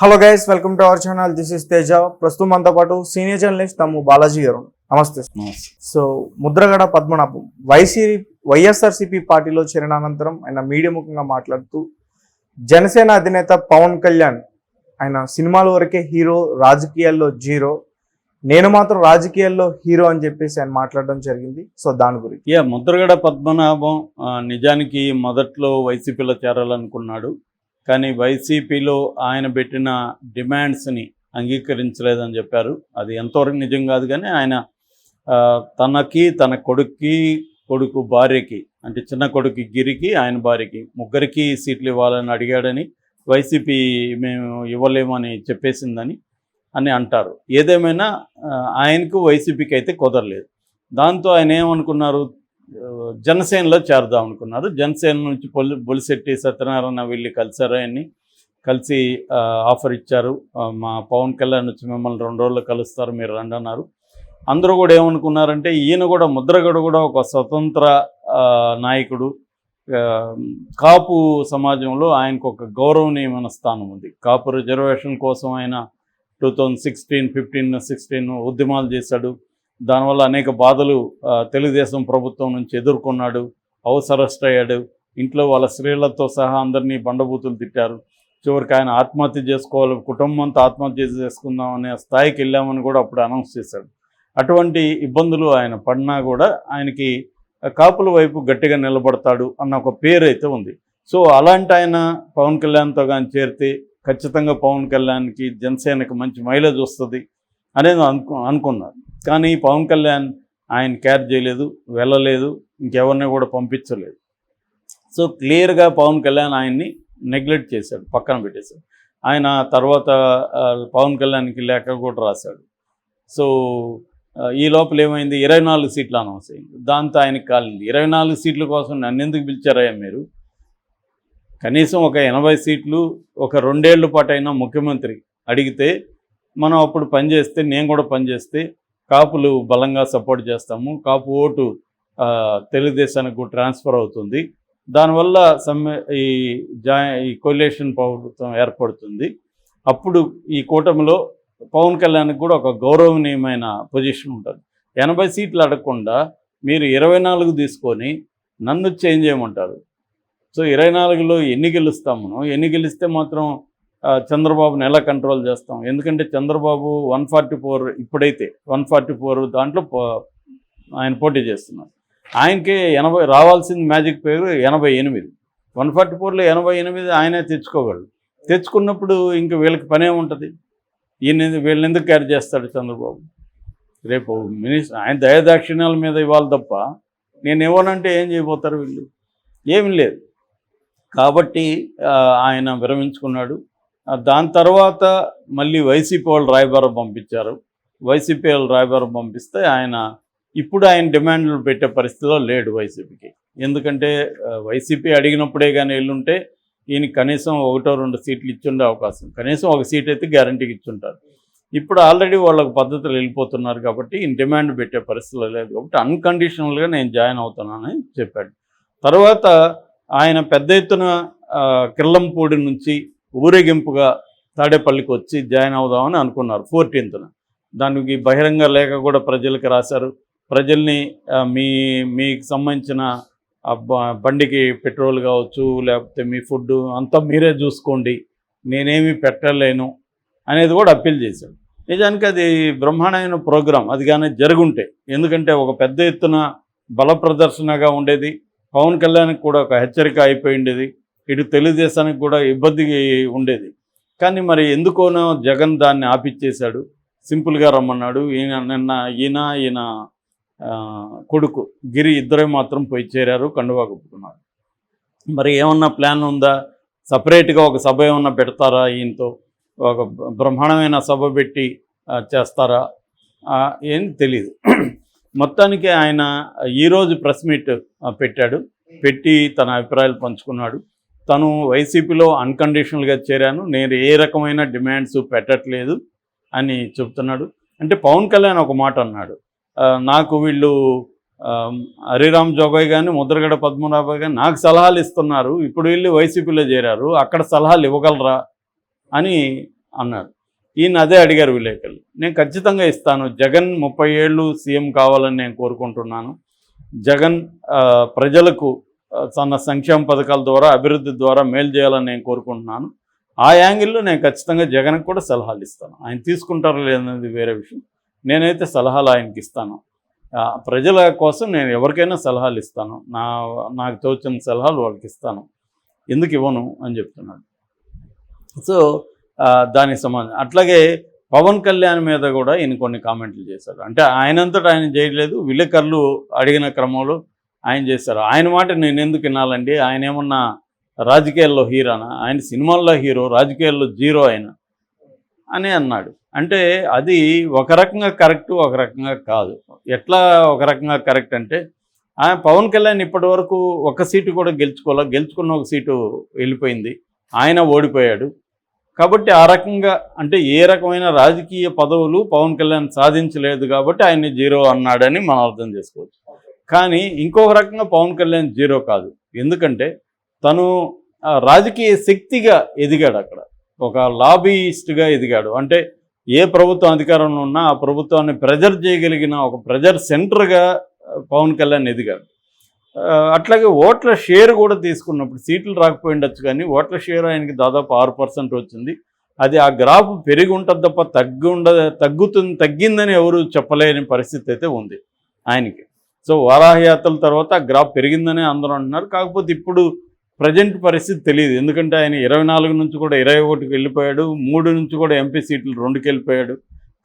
Hello guys welcome to our channel this is Teja ప్రస్తుతం మనతో పాటు సీనియర్ జర్నలిస్ట్ తమ్ము బాలాజీ గారు నమస్తే so Mudragada Padmanabham. YC YSRCP పార్టీలో చేరిన అనంతరం ఆయన మీడియా ముఖంగా మాట్లాడుతూ జనసేన అధినేత పవన్ కళ్యాణ్ ఆయన సినిమాల వరకే హీరో రాజకీయాల్లో జీరో. నేను మాత్రం రాజకీయాల్లో హీరో అని చెప్పేసి ఆయన మాట్లాడడం జరిగింది. సో దాని గురించి. యా ముద్రగడ పద్మనాభం నిజానికి మొదట్లో వైసీపీలో చేరాలనుకున్నాడు. కానీ వైసీపీలో ఆయన పెట్టిన డిమాండ్స్ని అంగీకరించలేదని చెప్పారు. అది ఎంతవరకు నిజం కాదు కానీ ఆయన తనకి తన కొడుక్కి కొడుకు భార్యకి అంటే చిన్న కొడుకు గిరికి ఆయన భార్యకి ముగ్గురికి సీట్లు ఇవ్వాలని అడిగాడని వైసీపీ మేము ఇవ్వలేమని చెప్పేసిందని అని అంటారు. ఏదేమైనా ఆయనకు వైసీపీకి అయితే కుదరలేదు. దాంతో ఆయన ఏమనుకున్నారు? జనసేనలో చేరుదాం అనుకున్నారు. జనసేన నుంచి పొలి బొలిశెట్టి సత్యనారాయణ వెళ్ళి కలిశారు. అని కలిసి ఆఫర్ ఇచ్చారు. మా పవన్ కళ్యాణ్ వచ్చి మిమ్మల్ని రెండు రోజులు కలుస్తారు మీరు రండి అన్నారు. అందరూ కూడా ఏమనుకున్నారంటే ఈయన కూడా ముద్రగడ కూడా ఒక స్వతంత్ర నాయకుడు. కాపు సమాజంలో ఆయనకు ఒక గౌరవనీయమైన స్థానం ఉంది. కాపు రిజర్వేషన్ కోసం ఆయన two thousand sixteen fifteen sixteen ఉద్యమాలు చేశాడు. దానివల్ల అనేక బాధలు తెలుగుదేశం ప్రభుత్వం నుంచి ఎదుర్కొన్నాడు హౌస్ అయ్యాడు ఇంట్లో వాళ్ళ స్త్రీలతో సహా అందరినీ బండబూతులు తిట్టారు. చివరికి ఆయన ఆత్మహత్య చేసుకోవాలి కుటుంబం అంతా ఆత్మహత్య చేసుకుందాం అనే స్థాయికి వెళ్ళామని కూడా అప్పుడు అనౌన్స్ చేశాడు. అటువంటి ఇబ్బందులు ఆయన పడినా కూడా ఆయనకి కాపుల వైపు గట్టిగా నిలబడతాడు అన్న ఒక పేరు అయితే ఉంది. సో అలాంటి ఆయన పవన్ కళ్యాణ్తో కానీ చేరితే ఖచ్చితంగా పవన్ కళ్యాణ్కి జనసేనకి మంచి మైలేజ్ వస్తుంది అనేది అనుకు అనుకున్నారు. కానీ పవన్ కళ్యాణ్ ఆయన క్యార్ చేయలేదు వెళ్ళలేదు ఇంకెవరిని కూడా పంపించలేదు. సో క్లియర్గా పవన్ కళ్యాణ్ ఆయన్ని నెగ్లెక్ట్ చేశాడు పక్కన పెట్టేశాడు. ఆయన తర్వాత పవన్ కళ్యాణ్కి లేఖ కూడా రాశాడు. సో ఈ లోపల ఏమైంది? ఇరవై నాలుగు సీట్లు అనౌన్స్ అయింది దాంతో ఆయనకి కాలింది. ఇరవై నాలుగు సీట్ల కోసం నన్ను ఎందుకు పిలిచారయ్యా మీరు? కనీసం ఒక ఎనభై సీట్లు ఒక రెండేళ్ళ పాటు అయినా ముఖ్యమంత్రి అడిగితే మనం అప్పుడు పనిచేస్తే నేను కూడా పనిచేస్తే కాపులు బలంగా సపోర్ట్ చేస్తాము. కాపు ఓటు తెలుగుదేశానికి ట్రాన్స్ఫర్ అవుతుంది. దానివల్ల సమ్మె ఈ జా ఈ కొలేషన్ ప్రభుత్వం ఏర్పడుతుంది. అప్పుడు ఈ కూటమిలో పవన్ కళ్యాణ్కి కూడా ఒక గౌరవనీయమైన పొజిషన్ ఉంటుంది. ఎనభై సీట్లు అడగకుండా మీరు ఇరవై నాలుగు తీసుకొని నన్ను చేంజ్ చేయమంటారు. సో ఇరవై నాలుగులో ఎన్ని గెలుస్తాము ఎన్ని గెలిస్తే మాత్రం చంద్రబాబుని ఎలా కంట్రోల్ చేస్తాం? ఎందుకంటే చంద్రబాబు వన్ ఫార్టీ ఫోర్ ఇప్పుడైతే వన్ ఫార్టీ ఫోర్ దాంట్లో పో- ఆయన పోటీ చేస్తున్నారు. ఆయనకి ఎనభై రావాల్సింది మ్యాజిక్ పేరు ఎనభై ఎనిమిది. వన్ ఫార్టీ ఫోర్లో ఎనభై ఎనిమిది ఆయనే తెచ్చుకోగలడు. తెచ్చుకున్నప్పుడు ఇంక వీళ్ళకి పనే ఉంటుంది. ఈయన వీళ్ళని ఎందుకు క్యారీ చేస్తాడు చంద్రబాబు? రేపు మినిస్టర్ ఆయన దయదాక్షిణ్యాల మీద ఇవ్వాలి తప్ప నేను ఇవ్వనంటే ఏం చేయబోతారు వీళ్ళు? ఏమి లేదు. కాబట్టి ఆయన విరమించుకున్నాడు. దాని తర్వాత మళ్ళీ వైసీపీ వాళ్ళు రాయబారం పంపించారు. వైసీపీ వాళ్ళు రాయబారం పంపిస్తే ఆయన ఇప్పుడు ఆయన డిమాండ్లు పెట్టే పరిస్థితిలో లేడు వైసీపీకి. ఎందుకంటే వైసీపీ అడిగినప్పుడే కానీ వెళ్ళుంటే ఈయన కనీసం ఒకటో రెండు సీట్లు ఇచ్చుండే అవకాశం. కనీసం ఒక సీట్ అయితే గ్యారంటీకి ఇచ్చుంటారు. ఇప్పుడు ఆల్రెడీ వాళ్ళకు పద్ధతులు వెళ్ళిపోతున్నారు కాబట్టి ఈయన డిమాండ్ పెట్టే పరిస్థితిలో లేదు కాబట్టి అన్కండిషనల్గా నేను జాయిన్ అవుతున్నానని చెప్పాడు. తర్వాత ఆయన పెద్ద ఎత్తున కిర్లంపూడి నుంచి ఊరేగింపుగా తాడేపల్లికి వచ్చి జాయిన్ అవుదామని అనుకున్నారు ఫోర్టీన్త్న. దానికి బహిరంగ లేఖ కూడా ప్రజలకు రాశారు. ప్రజల్ని మీ మీకు సంబంధించిన బండికి పెట్రోల్ కావచ్చు లేకపోతే మీ ఫుడ్ అంతా మీరే చూసుకోండి నేనేమి పెట్టలేను అనేది కూడా అప్పీల్ చేశాడు. నిజానికి అది బ్రహ్మాండమైన ప్రోగ్రాం అది కానీ జరుగుంటే. ఎందుకంటే ఒక పెద్ద ఎత్తున బల ప్రదర్శనగా ఉండేది పవన్ కళ్యాణ్కి కూడా ఒక హెచ్చరిక అయిపోయి ఉండేది. ఇటు తెలుగుదేశానికి కూడా ఇబ్బంది ఉండేది. కానీ మరి ఎందుకోనో జగన్ దాన్ని ఆపిచ్చేశాడు. సింపుల్గా రమ్మన్నాడు. ఈయన నిన్న ఈయన ఈయన కొడుకు గిరి ఇద్దరే మాత్రం పోయి చేరారు కండువా కప్పుకున్నారు. మరి ఏమన్నా ప్లాన్ ఉందా? సపరేట్గా ఒక సభ ఏమన్నా పెడతారా ఈయనతో? ఒక బ్రహ్మాండమైన సభ పెట్టి చేస్తారా? ఏం తెలియదు మొత్తానికి ఆయన ఈరోజు ప్రెస్ మీట్ పెట్టాడు. పెట్టి తన అభిప్రాయాలు పంచుకున్నాడు. తను వైసీపీలో అన్కండిషనల్గా చేరాను. నేను ఏ రకమైన డిమాండ్స్ పెట్టట్లేదు అని చెప్తున్నాడు. అంటే పవన్ కళ్యాణ్ ఒక మాట అన్నాడు. నాకు వీళ్ళు హరిరామ్ జోగయ్ కానీ ముద్రగడ పద్మనాభ కానీ నాకు సలహాలు ఇస్తున్నారు. ఇప్పుడు వెళ్ళి వైసీపీలో చేరారు. అక్కడ సలహాలు ఇవ్వగలరా అని అన్నాడు ఈయన అదే అడిగారు విలేకరులు. నేను ఖచ్చితంగా ఇస్తాను. జగన్ ముప్పై ఏళ్ళు సీఎం కావాలని నేను కోరుకుంటున్నాను. జగన్ ప్రజలకు తన సంక్షేమ పథకాల ద్వారా అభివృద్ధి ద్వారా మేలు చేయాలని నేను కోరుకుంటున్నాను. ఆ యాంగిల్లో నేను ఖచ్చితంగా జగన్కి కూడా సలహాలు ఇస్తాను. ఆయన తీసుకుంటారో లేదనేది వేరే విషయం. నేనైతే సలహాలు ఆయనకి ఇస్తాను. ప్రజల కోసం నేను ఎవరికైనా సలహాలు ఇస్తాను. నా నాకు తోచిన సలహాలు వాళ్ళకి ఇస్తాను. ఎందుకు ఇవ్వను అని చెప్తున్నాడు. సో దానికి సంబంధం. అట్లాగే పవన్ కళ్యాణ్ మీద కూడా ఈయన కొన్ని కామెంట్లు చేశారు అంటే ఆయనంతటా ఆయన చేయలేదు. విలేకరులు అడిగిన క్రమంలో ఆయన చేశారు. ఆయన మాట నేను ఎందుకు వినాలండి? ఆయన ఏమన్నా రాజకీయాల్లో హీరోనా ఆయన సినిమాల్లో హీరో రాజకీయాల్లో జీరో ఆయన? అని అన్నాడు. అంటే అది ఒక రకంగా కరెక్ట్ ఒక రకంగా కాదు. ఎట్లా ఒక రకంగా కరెక్ట్ అంటే ఆయన పవన్ కళ్యాణ్ ఇప్పటి వరకు ఒక సీటు కూడా గెలుచుకోలే గెలుచుకున్న ఒక సీటు వెళ్ళిపోయింది. ఆయన ఓడిపోయాడు. కాబట్టి ఆ రకంగా అంటే ఏ రకమైన రాజకీయ పదవులు పవన్ కళ్యాణ్ సాధించలేదు కాబట్టి ఆయన జీరో అన్నాడని మనం అర్థం చేసుకోవచ్చు. కానీ ఇంకొక రకంగా పవన్ కళ్యాణ్ జీరో కాదు. ఎందుకంటే తను రాజకీయ శక్తిగా ఎదిగాడు అక్కడ. ఒక లాబీయిస్ట్గా ఎదిగాడు. అంటే ఏ ప్రభుత్వం అధికారంలో ఉన్నా ఆ ప్రభుత్వాన్ని ప్రెజర్ చేయగలిగిన ఒక ప్రెజర్ సెంటర్గా పవన్ కళ్యాణ్ ఎదిగాడు. అట్లాగే ఓట్ల షేర్ కూడా తీసుకున్నప్పుడు సీట్లు రాకపోయిండొచ్చు కానీ ఓట్ల షేర్ ఆయనకి దాదాపు ఆరు పర్సెంట్ వచ్చింది. అది ఆ గ్రాఫ్ పెరిగి ఉంటుంది తప్ప తగ్గు ఉండ తగ్గుతుంది తగ్గిందని ఎవరు చెప్పలేని పరిస్థితి అయితే ఉంది ఆయనకి. సో వారాహయాత్రల తర్వాత గ్రాఫ్ పెరిగిందని అందరూ అంటున్నారు. కాకపోతే ఇప్పుడు ప్రజెంట్ పరిస్థితి తెలియదు. ఎందుకంటే ఆయన ఇరవై నాలుగు నుంచి కూడా ఇరవై ఒకటికి వెళ్ళిపోయాడు. మూడు నుంచి కూడా ఎంపీ సీట్లు రెండుకి వెళ్ళిపోయాడు.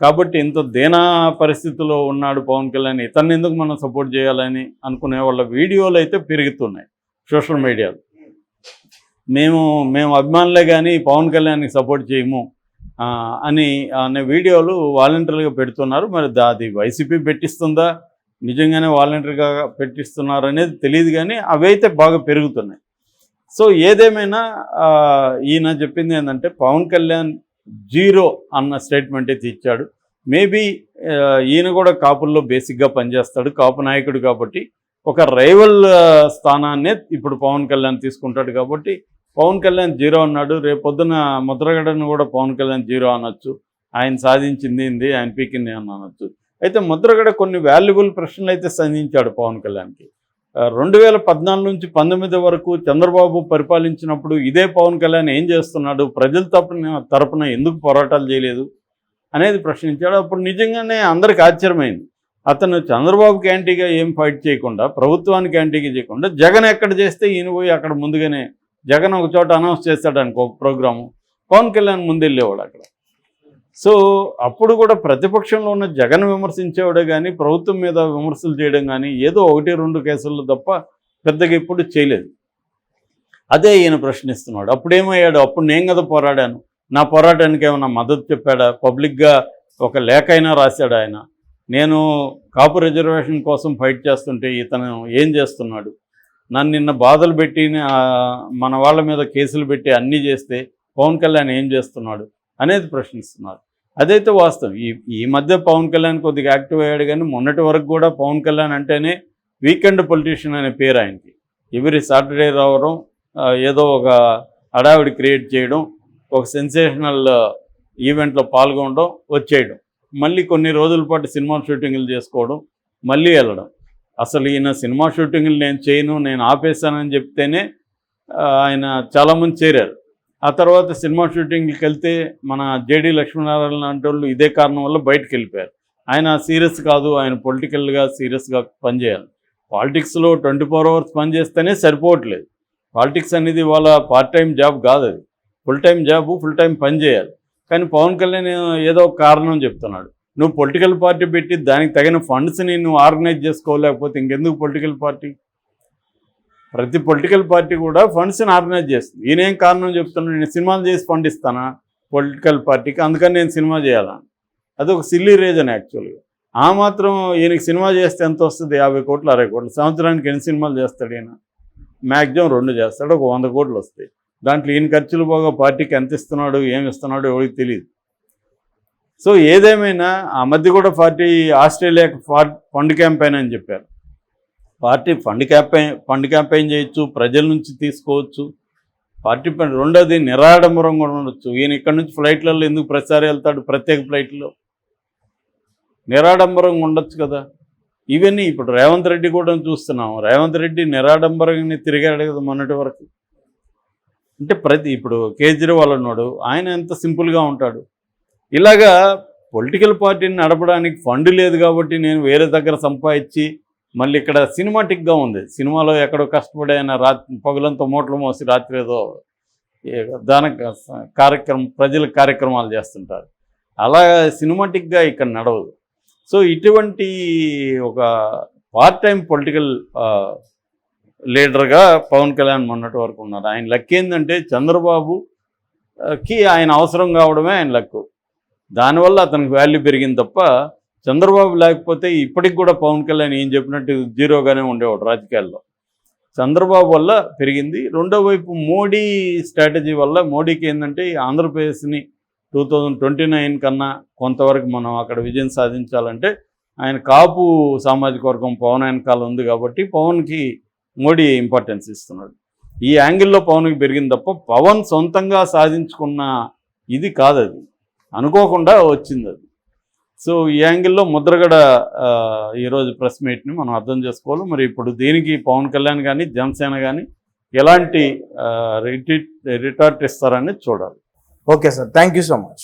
కాబట్టి ఇంత దేనా పరిస్థితిలో ఉన్నాడు పవన్ కళ్యాణ్. ఇతన్ని ఎందుకు మనం సపోర్ట్ చేయాలని అనుకునే వాళ్ళ వీడియోలు అయితే పెరుగుతున్నాయి సోషల్ మీడియాలో. మేము మేము అభిమానులే కానీ పవన్ కళ్యాణ్కి సపోర్ట్ చేయము అని అనే వీడియోలు వాలంటీర్లుగా పెడుతున్నారు. మరి దాది వైసీపీ పెట్టిస్తుందా? నిజంగానే వాలంటీర్గా పెట్టిస్తున్నారు అనేది తెలియదు కానీ అవి అయితే బాగా పెరుగుతున్నాయి. సో ఏదేమైనా ఈయన చెప్పింది ఏంటంటే పవన్ కళ్యాణ్ జీరో అన్న స్టేట్మెంట్ అయితే ఇచ్చాడు. మేబీ ఈయన కూడా కాపుల్లో బేసిక్గా పనిచేస్తాడు కాపు నాయకుడు కాబట్టి. ఒక రైవల్ స్థానాన్నే ఇప్పుడు పవన్ కళ్యాణ్ తీసుకుంటాడు కాబట్టి పవన్ కళ్యాణ్ జీరో అన్నాడు. రేపు పొద్దున ముద్రగడను కూడా పవన్ కళ్యాణ్ జీరో అనొచ్చు. ఆయన సాధించింది ఏంది ఆయన పీకింది అని అనొచ్చు. అయితే ముద్రగడ కొన్ని వాల్యుబుల్ ప్రశ్నలు అయితే సంధించాడు పవన్ కళ్యాణ్కి. రెండు వేల పద్నాలుగు నుంచి పంతొమ్మిది వరకు చంద్రబాబు పరిపాలించినప్పుడు ఇదే పవన్ కళ్యాణ్ ఏం చేస్తున్నాడు? ప్రజల తరపున తరపున ఎందుకు పోరాటాలు చేయలేదు? అనేది ప్రశ్నించాడు. అప్పుడు నిజంగానే అందరికి ఆశ్చర్యమైంది. అతను చంద్రబాబుకి యాంటీగా ఏం ఫైట్ చేయకుండా ప్రభుత్వానికి యాంటీగా చేయకుండా జగన్ ఎక్కడ చేస్తే ఈయన పోయి అక్కడ ముందుగానే జగన్ ఒక చోట అనౌన్స్ చేస్తాడు అనుకో ఒక ప్రోగ్రాము. పవన్ కళ్యాణ్ ముందు వెళ్ళేవాడు అక్కడ. సో అప్పుడు కూడా ప్రతిపక్షంలో ఉన్న జగన్ విమర్శించేవాడే కానీ ప్రభుత్వం మీద విమర్శలు చేయడం కానీ ఏదో ఒకటి రెండు కేసుల్లో తప్ప పెద్దగా ఎప్పుడు చేయలేదు. అదే ఈయన ప్రశ్నిస్తున్నాడు. అప్పుడు ఏమయ్యాడు అప్పుడు నేను కదా పోరాడాను. నా పోరాటానికి ఏమైనా మద్దతు చెప్పాడా? పబ్లిక్గా ఒక లేఖ అయినా రాశాడు ఆయన? నేను కాపు రిజర్వేషన్ కోసం ఫైట్ చేస్తుంటే ఇతను ఏం చేస్తున్నాడు? నన్ను నిన్న బాధలు పెట్టి మన వాళ్ళ మీద కేసులు పెట్టి అన్నీ చేస్తే పవన్ కళ్యాణ్ ఏం చేస్తున్నాడు అనేది ప్రశ్నిస్తున్నారు అదైతే వాస్తవం. ఈ ఈ మధ్య పవన్ కళ్యాణ్ కొద్దిగా యాక్టివ్ అయ్యాడు కానీ మొన్నటి వరకు కూడా పవన్ కళ్యాణ్ అంటేనే వీకెండ్ పొలిటీషియన్ అనే పేరు ఆయనకి. ఎవరి సాటర్డే రావడం ఏదో ఒక హడావిడి క్రియేట్ చేయడం ఒక సెన్సేషనల్ ఈవెంట్లో పాల్గొనడం వచ్చేయడం. మళ్ళీ కొన్ని రోజుల పాటు సినిమా షూటింగ్లు చేసుకోవడం మళ్ళీ వెళ్ళడం. అసలు ఈయన సినిమా షూటింగ్లు నేను చేయను నేను ఆపేశానని చెప్తేనే ఆయన చాలామంది చేరారు. ఆ తర్వాత సినిమా షూటింగ్కి వెళ్తే మన జేడీ లక్ష్మీనారాయణ లాంటి వాళ్ళు ఇదే కారణం వల్ల బయటకు వెళ్ళిపోయారు. ఆయన సీరియస్ కాదు ఆయన పొలిటికల్గా సీరియస్గా పనిచేయాలి. పాలిటిక్స్లో ట్వంటీ ఫోర్ అవర్స్ పనిచేస్తేనే సరిపోవట్లేదు. పాలిటిక్స్ అనేది వాళ్ళ పార్ట్ టైం జాబ్ కాదు అది. Full time job full time పని చేయాలి. కానీ పవన్ కళ్యాణ్ ఏదో ఒక కారణం చెప్తున్నాడు. నువ్వు పొలిటికల్ పార్టీ పెట్టి దానికి తగిన ఫండ్స్ని నువ్వు ఆర్గనైజ్ చేసుకోలేకపోతే ఇంకెందుకు పొలిటికల్ పార్టీ? ప్రతి పొలిటికల్ పార్టీ కూడా ఫండ్స్ని ఆర్గనైజ్ చేస్తుంది. ఈయనేం కారణం చెప్తున్నాడు? నేను సినిమాలు చేసి ఫండ్ ఇస్తానా పొలిటికల్ పార్టీకి? అందుకని నేను సినిమా చేయాలా? అది ఒక సిల్లీ రీజన్ యాక్చువల్గా. ఆ మాత్రం ఈయనకి సినిమా చేస్తే ఎంత వస్తుంది? యాభై కోట్లు అరవై కోట్లు. సంవత్సరానికి ఎన్ని సినిమాలు చేస్తాడు ఈయన? మ్యాక్సిమం రెండు చేస్తాడు ఒక వంద కోట్లు వస్తాయి. దాంట్లో ఈయన ఖర్చులు పోగా పార్టీకి ఎంత ఇస్తున్నాడు ఏమి ఇస్తున్నాడు ఎవరికి తెలియదు సో ఏదేమైనా ఆ మధ్య కూడా పార్టీ ఆస్ట్రేలియాకి ఫండ్ క్యాంపెయిన్ అని చెప్పారు. Party fund campaign fund campaign చేయొచ్చు ప్రజల నుంచి తీసుకోవచ్చు. పార్టీ పని రెండోది నిరాడంబరంగా ఉండొచ్చు. ఈయన ఇక్కడ నుంచి ఫ్లైట్లలో ఎందుకు ప్రచారం వెళ్తాడు? ప్రత్యేక ఫ్లైట్లో. నిరాడంబరంగా ఉండొచ్చు కదా. ఇవన్నీ ఇప్పుడు రేవంత్ రెడ్డి కూడా చూస్తున్నాం. రేవంత్ రెడ్డి నిరాడంబరంగా తిరిగాడు కదా మొన్నటి వరకు. అంటే ప్రతి ఇప్పుడు కేజ్రీవాల్ ఉన్నాడు ఆయన ఎంత సింపుల్గా ఉంటాడు. ఇలాగా పొలిటికల్ పార్టీని నడపడానికి ఫండ్ లేదు కాబట్టి నేను వేరే దగ్గర సంపాదించి మళ్ళీ ఇక్కడ సినిమాటిక్గా ఉంది. సినిమాలో ఎక్కడో కష్టపడి ఆయన రాత్రి పగులంతా మూటలు మోసి రాత్రి ఏదో దాన కార్యక్రమం ప్రజల కార్యక్రమాలు చేస్తుంటారు. అలా సినిమాటిక్గా ఇక్కడ నడవదు. సో ఇటువంటి ఒక పార్ట్ టైం పొలిటికల్ లీడర్గా పవన్ కళ్యాణ్ మొన్నటి వరకు ఉన్నారు. ఆయన లక్ ఏంటంటే చంద్రబాబుకి ఆయన అవసరం కావడమే ఆయన లక్కు. దానివల్ల అతనికి వాల్యూ పెరిగింది తప్ప చంద్రబాబు లేకపోతే ఇప్పటికి కూడా పవన్ కళ్యాణ్ ఏం చెప్పినట్టు జీరోగానే ఉండేవాడు రాజకీయాల్లో. చంద్రబాబు వల్ల పెరిగింది. రెండో వైపు మోడీ స్ట్రాటజీ వల్ల మోడీకి ఏంటంటే ఆంధ్రప్రదేశ్ని టూ థౌజండ్ ట్వంటీ నైన్ కన్నా కొంతవరకు మనం అక్కడ విజయం సాధించాలంటే ఆయన కాపు సామాజిక వర్గం పవన్ వెనకాల ఉంది కాబట్టి పవన్కి మోడీ ఇంపార్టెన్స్ ఇస్తున్నాడు. ఈ యాంగిల్లో పవన్కి పెరిగింది తప్ప పవన్ సొంతంగా సాధించుకున్న ఇది కాదు అది అనుకోకుండా వచ్చింది అది. సో ఈ యాంగిల్లో ముద్రగడ ఈరోజు ప్రెస్ మీట్ని మనం అర్థం చేసుకోవాలి. మరి ఇప్పుడు దీనికి పవన్ కళ్యాణ్ కానీ జనసేన కానీ ఎలాంటి రిటీ రిటార్ట్ ఇస్తారని చూడాలి. Okay sir. Thank you so much.